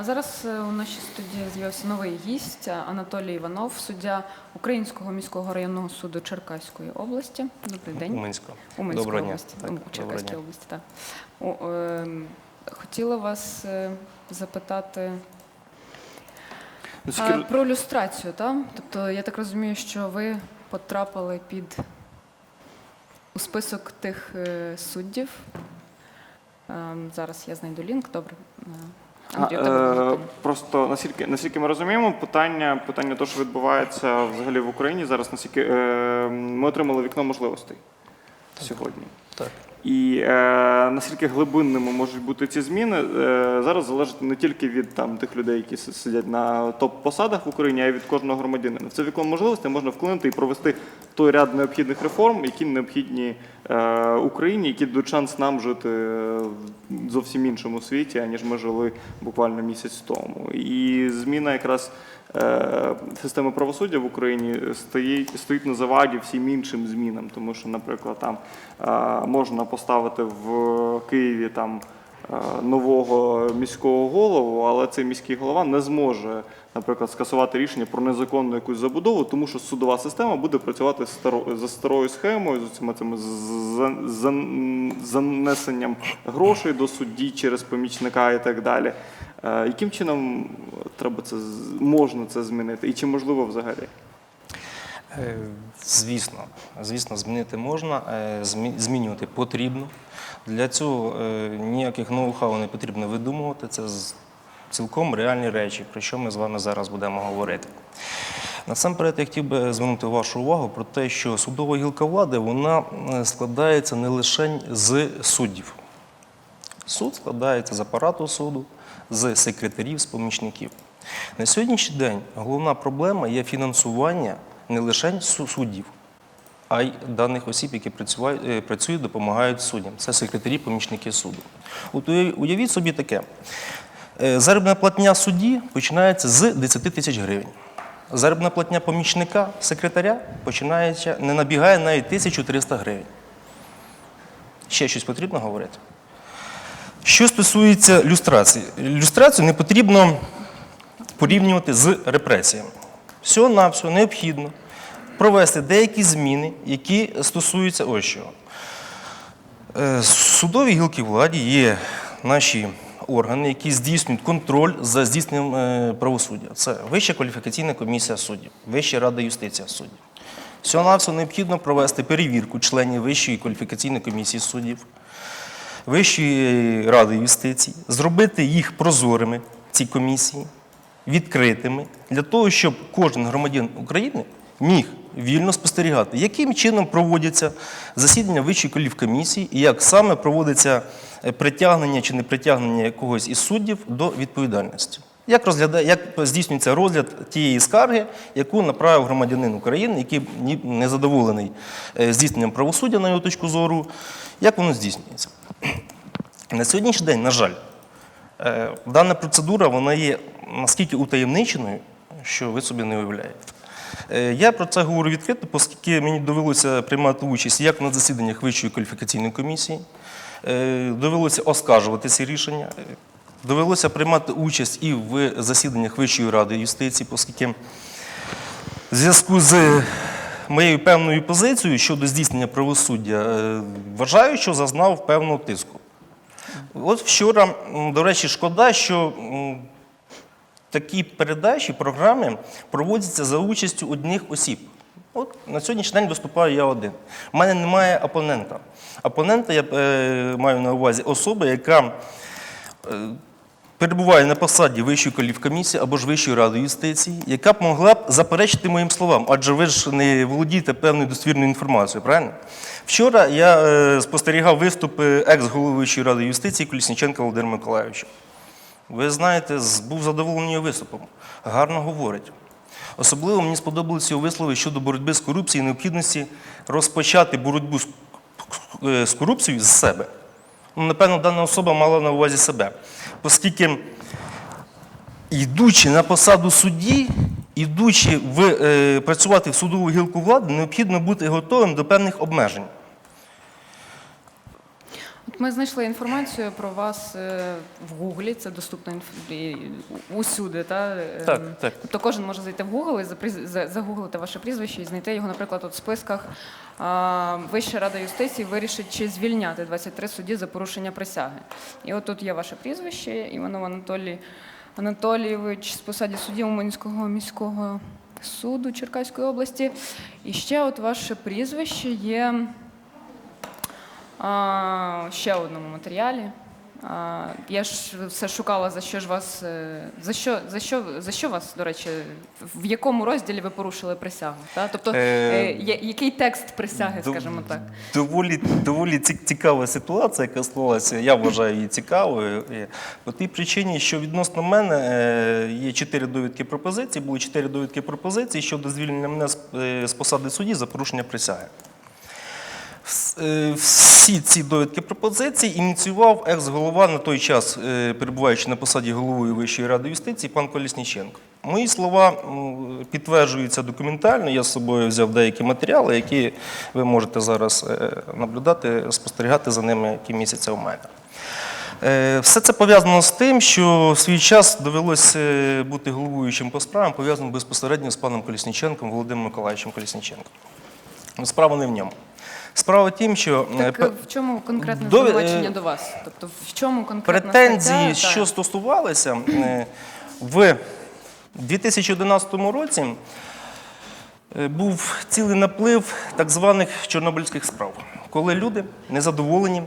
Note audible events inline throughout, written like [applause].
А зараз е, у нашій студії з'явився новий гість е, Анатолій Іванов, суддя Українського міського районного суду Черкаської області. Добрий день. Уманського. Уманської Доброго області. Так, доброго Черкаської області, так. О, ем, хотіла вас е, запитати а, про люстрацію, так? Тобто, я так розумію, що ви потрапили під у список тих е, суддів. Ем, зараз я знайду лінк, добре. Е. Просто наскільки, наскільки ми розуміємо, питання, питання того, що відбувається взагалі в Україні зараз, наскільки е, ми отримали вікно можливостей сьогодні. Так. І е, наскільки глибинними можуть бути ці зміни, е, зараз залежить не тільки від там, тих людей, які сидять на топ-посадах в Україні, а й від кожного громадянина. В це вікно можливостей можна вклинити і провести той ряд необхідних реформ, які необхідні е, Україні, які дадуть шанс нам жити в зовсім іншому світі, аніж ми жили буквально місяць тому. І зміна якраз е, системи правосуддя в Україні стоїть, стоїть на заваді всім іншим змінам, тому що, наприклад, там е, можна поставити в Києві там. Е, Нового міського голову, але цей міський голова не зможе, наприклад, скасувати рішення про незаконну якусь забудову, тому що судова система буде працювати за старою схемою, з цими цими за- за- занесенням грошей до судді через помічника і так далі. Е, Яким чином треба це можна це змінити? І чи можливо взагалі? Е, Звісно, звісно, змінити можна, змінювати потрібно. Для цього е, ніяких ноу-хау не потрібно видумувати. Це цілком реальні речі, про що ми з вами зараз будемо говорити. Насамперед, я хотів би звернути вашу увагу про те, що судова гілка влади вона е, складається не лише з суддів. Суд складається з апарату суду, з секретарів, з помічників. На сьогоднішній день головна проблема є фінансування не лише су- суддів, а й даних осіб, які працюють, е, працюють, допомагають суддям. Це секретарі, помічники суду. От уявіть собі таке: Е, заробітна платня судді починається з 10 тисяч гривень. Заробітна платня помічника, секретаря починається, не набігає навіть 1300 гривень. Ще щось потрібно говорити? Що стосується люстрації, люстрацію не потрібно порівнювати з репресіями. Всього на все необхідно провести деякі зміни, які стосуються ось чого. Е, Судові гілки владі є наші органи, які здійснюють контроль за здійсненням е, правосуддя. Це Вища кваліфікаційна комісія суддів, Вища рада юстиції суддів. Всього на все необхідно провести перевірку членів Вищої кваліфікаційної комісії суддів. Вищої ради юстиції, зробити їх прозорими, ці комісії, відкритими, для того, щоб кожен громадян України міг вільно спостерігати, яким чином проводяться засідання Вищої кваліфкомісії і як саме проводиться е, притягнення чи не притягнення якогось із суддів до відповідальності. Як, як здійснюється розгляд тієї скарги, яку направив громадянин України, який не задоволений е, здійсненням правосуддя, на його точку зору, як воно здійснюється? [clears throat] На сьогоднішній день, на жаль, е, дана процедура вона є наскільки утаємниченою, що ви собі не уявляєте. Е, Я про це говорю відкрито, оскільки мені довелося приймати участь як на засіданнях Вищої кваліфікаційної комісії, е, довелося оскаржувати ці рішення, е, довелося приймати участь і в засіданнях Вищої ради юстиції, оскільки в зв'язку з моєю певною позицією щодо здійснення правосуддя вважаю, що зазнав певного тиску. От вчора, до речі, шкода, що такі передачі, програми проводяться за участю одних осіб. От на сьогоднішній день виступаю я один. У мене немає опонента. Опонента я е, маю на увазі особа, яка е, перебуває на посаді Вищої кваліфкомісії або ж Вищої ради юстиції, яка б могла б заперечити моїм словам, адже ви ж не володієте певною достовірною інформацією, правильно? Вчора я е, спостерігав виступи екс-голови Вищої ради юстиції Колісніченка Володимира Миколайовича. Ви знаєте, був задоволений виступом. Гарно говорить. Особливо мені сподобалися вислови щодо боротьби з корупцією і необхідності розпочати боротьбу з, е, з корупцією з себе. Ну, напевно, дана особа мала на увазі себе. Оскільки, йдучи на посаду судді, йдучи в, е, працювати в судову гілку влади, необхідно бути готовим до певних обмежень. Ми знайшли інформацію про вас е, в Гуглі, це доступно усюди. Та? е, Так, так. Тобто кожен може зайти в Google і загуглити ваше прізвище і знайти його, наприклад, от в списках Вища рада юстиції вирішить, чи звільняти 23 судді за порушення присяги. І от тут є ваше прізвище, Іванов Анатолій Анатолійович з посаді судді Уманського міського суду Черкаської області. І ще от ваше прізвище є а, ще одному матеріалі. А, я ж все шукала, за що ж вас. е, За що, за що, за що вас, до речі, в якому розділі ви порушили присягу? Та? Тобто, Е, е, який текст присяги, скажімо так? Доволі, доволі ці- цікава ситуація, яка склалася. Я вважаю її цікавою. Е, По тій причині, що відносно мене є чотири довідки пропозиції, були чотири довідки пропозиції щодо звільнення мене з посади судді за порушення присяги. Е, Всі ці довідки пропозиції ініціював екс-голова на той час, е, перебуваючи на посаді голови Вищої ради юстиції, пан Колісніченко. Мої слова підтверджуються документально. Я з собою взяв деякі матеріали, які ви можете зараз е, наблюдати, спостерігати за ними, які місяця у мене. Все це пов'язано з тим, що в свій час довелося бути головуючим по справам, пов'язаним безпосередньо з паном Колісніченком, Володимиром Миколаївичем Колісніченком. Справа не в ньому. Справа в тім, що е, Так е, в чому конкретне Дові- звинувачення е, до вас? Тобто, в чому конкретна претензії, що стосувалися е, в 2011 році, е, був цілий наплив так званих чорнобильських справ, коли люди незадоволені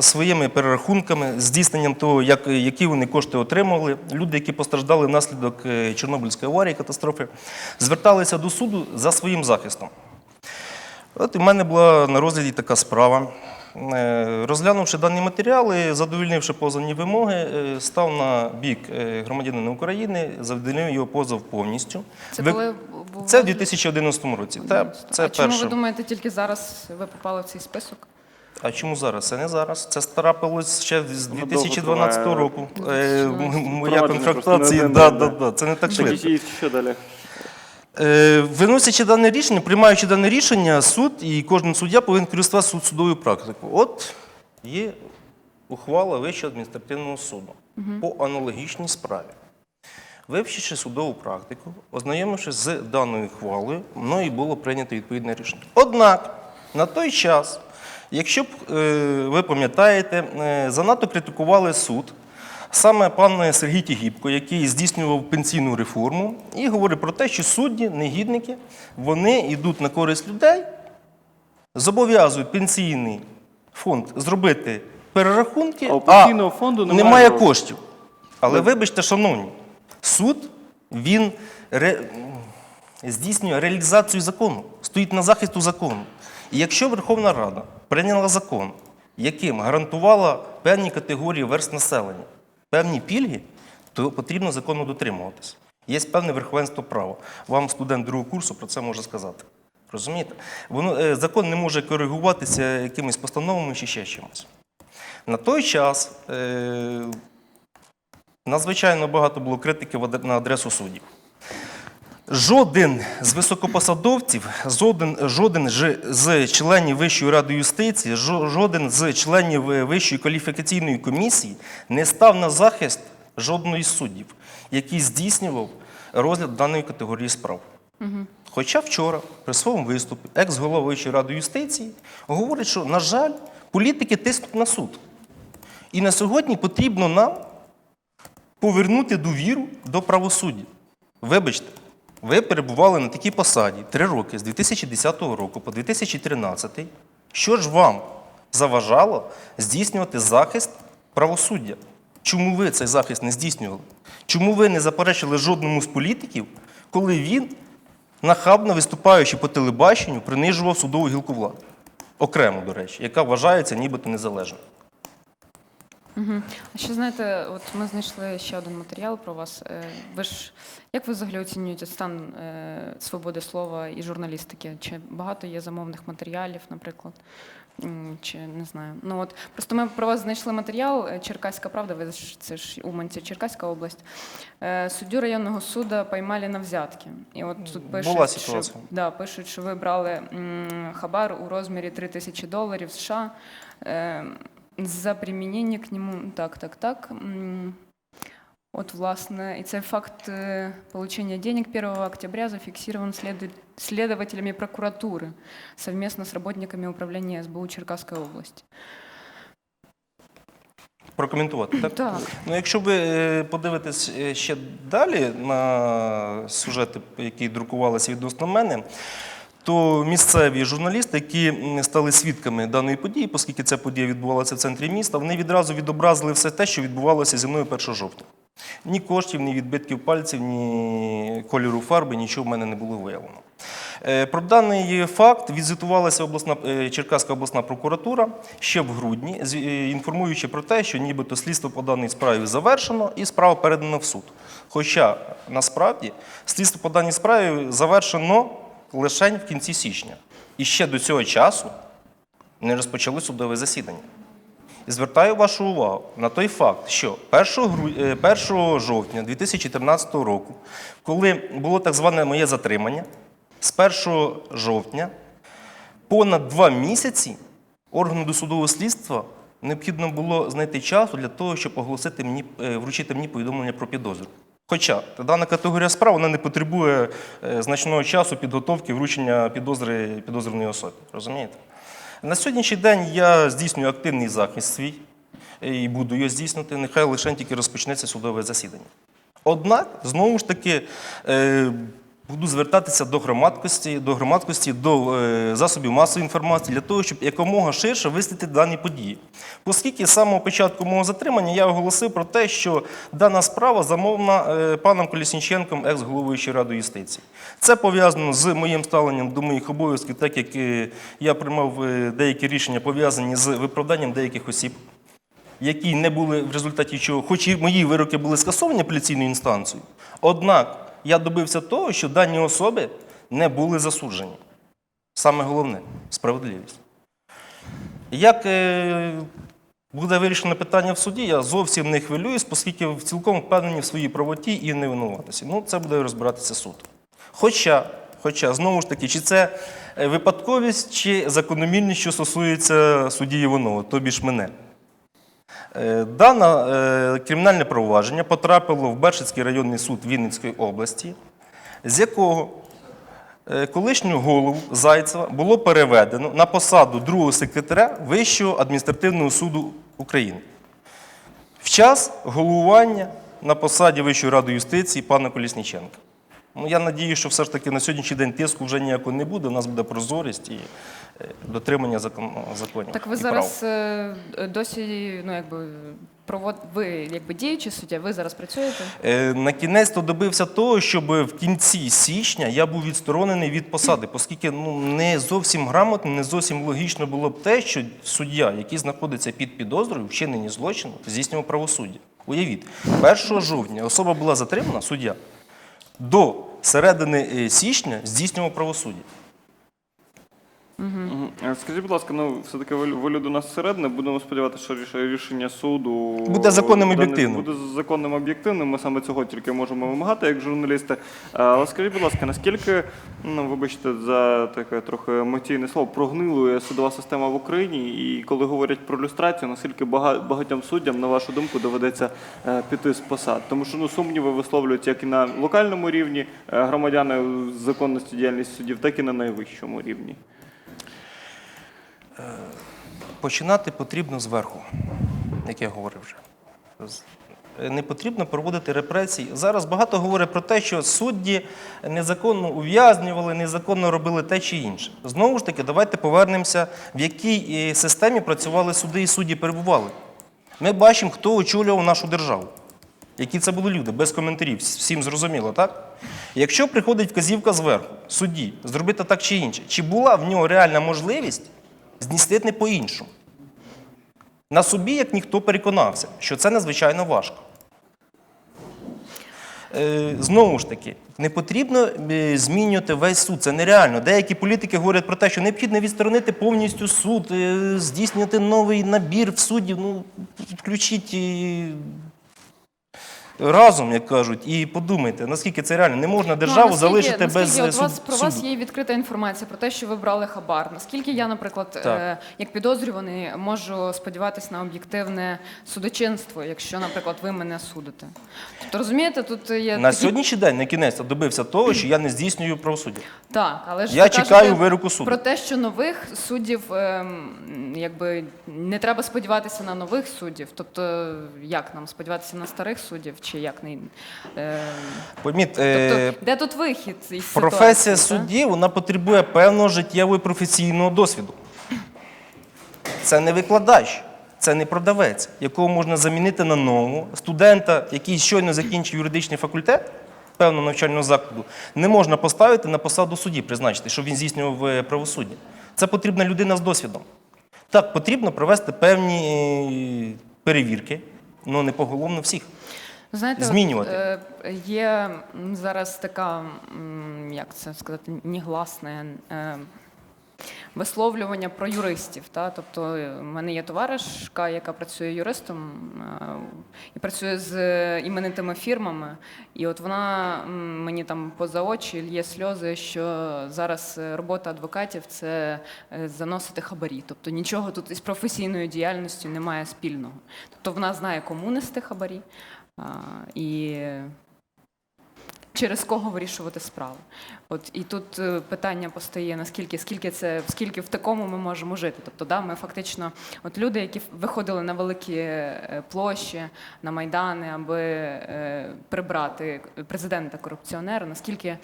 своїми перерахунками, здійсненням того, як, які вони кошти отримували, люди, які постраждали внаслідок е, Чорнобильської аварії, катастрофи, зверталися до суду за своїм захистом. От у мене була на розгляді така справа. Е, Розглянувши дані матеріали, задовільнивши позовні вимоги, е, став на бік е, громадянина України, задовільнив його позов повністю. Це Ви- коли був Це в 2011 році. Та, це а чому перше. ви думаєте, тільки зараз ви попали в цей список? А чому зараз? Це не зараз. Це трапилось ще з 2012 року. триває. Е, м- Моя контрактація, да, да, да, це не так Так, швидко. що далі? Е, Виносячи дане рішення, приймаючи дане рішення, суд і кожен суддя повинен користуватися суд- судовою практикою. От є ухвала Вищого адміністративного суду по аналогічній справі. Вивчивши судову практику, ознайомившись з даною ухвалою, мною було прийнято відповідне рішення. Однак на той час, якщо б е, ви пам'ятаєте, е, занадто критикували суд, саме пан Сергій Тігіпко, який здійснював пенсійну реформу, і говорить про те, що судді, негідники, вони йдуть на користь людей, зобов'язують пенсійний фонд зробити перерахунки, А у пенсійного фонду немає немає коштів. Але вибачте, шановні, суд він ре... здійснює реалізацію закону, стоїть на захисту закону. І якщо Верховна Рада прийняла закон, яким гарантувала певні категорії верст населення, певні пільги, то потрібно закону дотримуватися. Є певне верховенство права. Вам студент другого курсу про це може сказати. Розумієте? Воно, е, закон не може коригуватися якимись постановами чи ще чимось. На той час е, надзвичайно багато було критики на адресу суддів. Жоден з високопосадовців, жоден, жоден з членів Вищої ради юстиції, жоден з членів е, Вищої кваліфікаційної комісії не став на захист жодної з суддів, який здійснював розгляд даної категорії справ. Хоча вчора при своєму виступі екс-голова Вищої ради юстиції говорить, що, на жаль, політики тиснуть на суд. І на сьогодні потрібно нам повернути довіру до правосуддя. Вибачте, ви перебували на такій посаді три роки з 2010 року по 2013. Що ж вам заважало здійснювати захист правосуддя? Чому ви цей захист не здійснювали? Чому ви не заперечили жодному з політиків, коли він, нахабно виступаючи по телебаченню, принижував судову гілку влади? Окремо, до речі, яка вважається нібито незалежною. А ще знаєте, от ми знайшли ще один матеріал про вас. Е, Ви ж як ви взагалі оцінюєте стан е, свободи слова і журналістики? Чи багато є замовних матеріалів, наприклад? Чи не знаю. Ну от просто ми про вас знайшли матеріал е, Черкаська правда, ви ж це ж Уманці, Черкаська область. Суддю районного суду поймали на взятки. І от тут пишуть, Була що, да, пишуть, що ви брали хабар у розмірі 3 тисячі доларів США. За применение к нему. Так, так, так. От власне, і цей факт е, получения денег 1 октября зафиксирован следователями прокуратуры совместно с работниками управления СБУ Черкасской области. Прокоментувати, так? Так. Ну, якщо ви е, подивитесь е, ще далі на сюжети, які друкувалися відносно мене, то місцеві журналісти, які стали свідками даної події, оскільки ця подія відбувалася в центрі міста, вони відразу відобразили все те, що відбувалося зі мною 1 жовтня. Ні коштів, ні відбитків пальців, ні кольору фарби, нічого в мене не було виявлено. Е, Про даний факт відзвітувалася обласна, е, Черкаська обласна прокуратура ще в грудні, е, інформуючи про те, що нібито слідство по даній справі завершено і справа передана в суд. Хоча насправді слідство по даній справі завершено лише в кінці січня. І ще до цього часу не розпочали судове засідання. І звертаю вашу увагу на той факт, що 1, гру... е, 1 жовтня 2013 року, коли було так зване моє затримання, з 1 жовтня понад два місяці органу досудового слідства необхідно було знайти часу для того, щоб оголосити мені, е, вручити мені повідомлення про підозру. Хоча дана категорія справ вона не потребує е, значного часу підготовки вручення підозри підозрюваної особи. Розумієте? На сьогоднішній день я здійснюю активний захист свій і буду його здійснити. Нехай лише тільки розпочнеться судове засідання. Однак, знову ж таки, е, буду звертатися до громадськості, до громадськості, до е, засобів масової інформації для того, щоб якомога ширше висвітлити дані події. Оскільки з самого початку мого затримання я оголосив про те, що дана справа замовлена е, паном Колісніченком, екс-головуючою Ради юстиції. Це пов'язано з моїм ставленням до моїх обов'язків, так як е, я приймав е, деякі рішення пов'язані з виправданням деяких осіб які не були в результаті чого, хоч і мої вироки були скасовані апеляційною інстанцією, однак я добився того, що дані особи не були засуджені. Саме головне справедливість. Як е, буде вирішено питання в суді, я зовсім не хвилююсь, оскільки цілком впевнені в своїй правоті і невинуватості. Ну, це буде розбиратися суд. Хоча, хоча, знову ж таки, чи це е, випадковість, чи закономірність, що стосується судді Іванова, тобі ж мене. Е, Дане кримінальне провадження потрапило в Бершицький районний суд Вінницької області, з якого е, колишнього голову Зайцева було переведено на посаду другого секретаря Вищого адміністративного суду України. В час головування на посаді Вищої ради юстиції пана Колісніченка. Ну, я надію, що все ж таки на сьогоднішній день тиску вже ніякого не буде. У нас буде прозорість і е, дотримання закон, законів. Так ви і зараз е, досі, ну якби провод... ви якби діючий суддя, ви зараз працюєте? Е, На кінець то добився того, щоб в кінці січня я був відсторонений від посади, оскільки ну не зовсім грамотно, не зовсім логічно було б те, що суддя, який знаходиться під підозрою, вчиненні злочину, здійснював правосуддя. Уявіть, 1 жовтня особа була затримана, суддя, до середини е, січня здійснював правосуддя. Мгм. Е, Скажіть, будь ласка, ну все-таки ви люди у нас всередині, будемо сподіватися, що ріш- рішення суду Буде законним, дане- об'єктивним. Буде законним об'єктивним. Ми саме цього тільки можемо вимагати як журналісти. Е, Але скажіть, будь ласка, наскільки, ну вибачте, за таке трохи емоційне слово, прогнилує судова система в Україні, і коли говорять про люстрацію, наскільки бага- багатьом суддям, на вашу думку, доведеться е, піти з посад? Тому що ну сумніви висловлюють як і на локальному рівні е, громадяни в законності діяльності суддів, так і на найвищому рівні. Починати потрібно зверху, як я говорив вже. Не потрібно проводити репресії. Зараз багато говорять про те, що судді незаконно ув'язнювали, незаконно робили те чи інше. Знову ж таки, давайте повернемося, в якій е, системі працювали суди і судді перебували. Ми бачимо, хто очолював нашу державу. Які це були люди, без коментарів, всім зрозуміло, так? Якщо приходить вказівка зверху, судді, зробити так чи інше, чи була в нього реальна можливість здійснити по-іншому? На собі, як ніхто переконався, що це надзвичайно важко. Е, Знову ж таки, не потрібно е, змінювати весь суд. Це нереально. Деякі політики говорять про те, що необхідно відсторонити повністю суд, е, здійснювати новий набір в суддів. Ну, включіть разом, як кажуть, і подумайте, наскільки це реально. Не можна державу Ну, а наскільки- залишити без наскільки е, от суд, вас, про вас є відкрита інформація про те, що ви брали хабар. Наскільки я, наприклад, е, як підозрюваний, можу сподіватися на об'єктивне судочинство, якщо, наприклад, ви мене судите? Тобто, розумієте, тут є На такі- сьогоднішній день на кінець добився того, що я не здійснюю правосуддя. Так, але ж Я чекаю вироку суду. Про те, що нових суддів ем, якби не треба сподіватися на нових суддів. Тобто, як нам сподіватися на старих суддів, чи як не е, Пойміть, е, тобто, де тут вихід із професія ситуації, судді вона потребує певного життєвого і професійного досвіду. Це не викладач, це не продавець, якого можна замінити на нового студента, який щойно закінчив юридичний факультет певного навчального закладу, не можна поставити на посаду судді, призначити, щоб він здійснював е, правосуддя. Це потрібна людина з досвідом. Так, потрібно провести певні перевірки, але не поголовно всіх. Знаєте, от, змінювати. е, є зараз така, як це сказати, негласне е, висловлювання про юристів. Та? Тобто, е, в мене є товаришка, яка працює юристом е, і працює з е, іменитими фірмами. І от вона мені там поза очі лє сльози, що зараз робота адвокатів це заносити хабарі. Тобто нічого тут із професійною діяльністю немає спільного. Тобто вона знає, кому нести хабарі. І через кого вирішувати справи. От і тут е, питання постає: наскільки скільки це, скільки в такому ми можемо жити. Тобто, да, ми фактично, от люди, які виходили на великі е, площі, на майдани, аби е, прибрати президента корупціонера, наскільки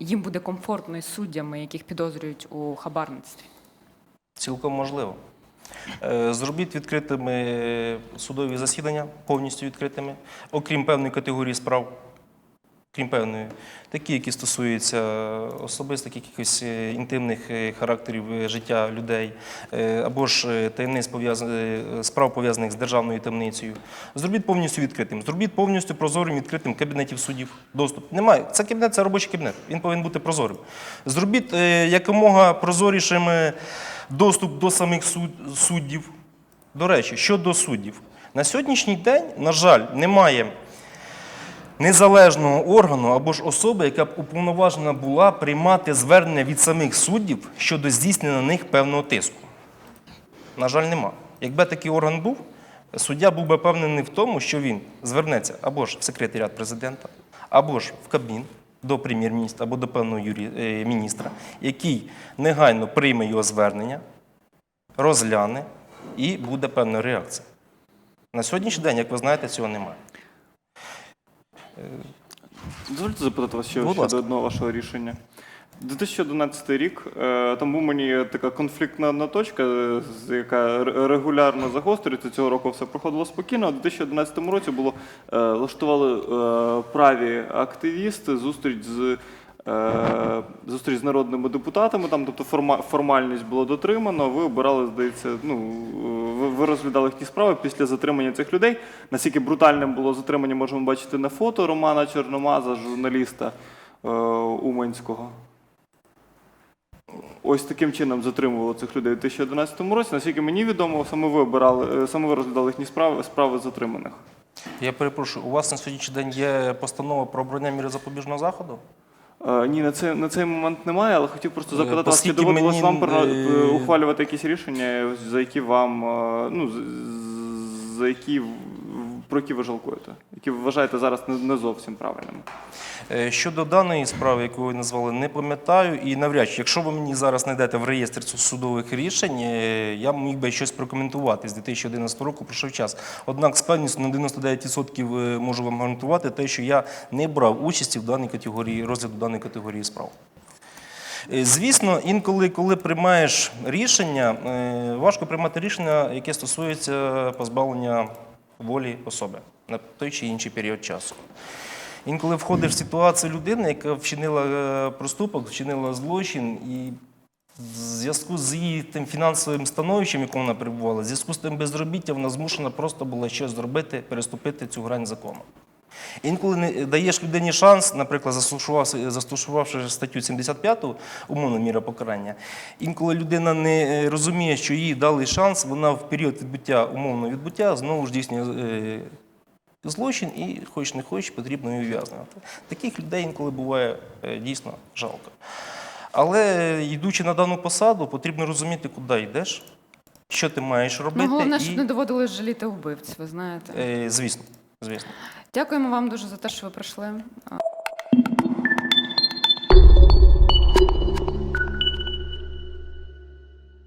їм буде комфортно із суддями, яких підозрюють у хабарництві. Цілком можливо. Е, Зробіть відкритими судові засідання, повністю відкритими, окрім певної категорії справ, крім певної, такі, які стосуються особистих якихось е, інтимних е, характерів життя людей, або ж таємниць справ пов'язаних з державною таємницею. Зробіть повністю відкритим, зробіть повністю прозорим відкритим кабінетів суддів. Доступ немає. Це кабінет, це робочий кабінет. Він повинен бути прозорим. Зробіть якомога прозорішим е, доступ до самих суд- суддів. До речі, щодо суддів, на сьогоднішній день, на жаль, немає незалежного органу або ж особи, яка б уповноважена була приймати звернення від самих суддів щодо здійснення на них певного тиску. На жаль, нема. Якби такий орган був, суддя був би впевнений в тому, що він звернеться або ж в секретаріат президента, або ж в Кабмін до прем'єр-міністра або до певного юрі... е, міністра, який негайно прийме його звернення, розгляне і буде певна реакція. На сьогоднішній день, як ви знаєте, цього немає. Дозвольте запитати вас ще щодо одного вашого рішення. 2011 рік е, там був мені така конфліктна одна точка, яка регулярно загострюється. Цього року все проходило спокійно. У 2011 році було е, влаштували е, праві активісти зустріч з. Зустріч з народними депутатами, там, тобто форма- формальність було дотримано. Ви обирали, здається, ну ви, розглядали їхні справи після затримання цих людей. Наскільки брутальним було затримання, можемо бачити на фото Романа Чорномаза, журналіста Уманського. Ось таким чином затримували цих людей у 2011 році. Наскільки мені відомо, саме ви обирали, е, саме ви розглядали їхні справи, справи затриманих. Я перепрошую, у вас на сьогоднішній день є постанова про обрання міри запобіжного заходу? Е, ні, на цей, на цей момент немає, але хотів просто Е, запитати вас, чи оскільки доводилось мені, вам е, ухвалювати якісь рішення, за які вам, е, ну, з- з- за які, про які ви жалкуєте, які ви вважаєте зараз не, зовсім правильними. Е, Щодо даної справи, яку ви назвали, не пам'ятаю. І навряд чи, якщо ви мені зараз знайдете в реєстрі судових рішень, е, я міг би щось прокоментувати з 2011 року, пройшов час. Однак з певністю на 99% е, можу вам гарантувати те, що я не брав участі в даній категорії розгляду даної категорії справ. Звісно, інколи, коли приймаєш рішення, важко приймати рішення, яке стосується позбавлення волі особи на той чи інший період часу. Інколи входиш в ситуацію людини, яка вчинила е, проступок, вчинила злочин, і в зв'язку з її тим фінансовим становищем, якому вона перебувала, в зв'язку з тим безробіттям, вона змушена просто була щось зробити, переступити цю грань закону. Інколи не даєш людині шанс, наприклад, застосувавши, статтю 75 умовна міра покарання. Інколи людина не е, розуміє, що їй дали шанс, вона в період відбуття умовного відбуття знову ж здійснює е, злочин і, хоч не хоч, потрібно і ув'язнювати. Таких людей інколи буває е, дійсно жалко. Але йдучи на дану посаду, потрібно розуміти, куди йдеш, що ти маєш робити. Ну, головне, і, щоб не доводилось жаліти вбивць, ви знаєте. е, звісно, звісно. Дякуємо вам дуже за те, що ви прийшли.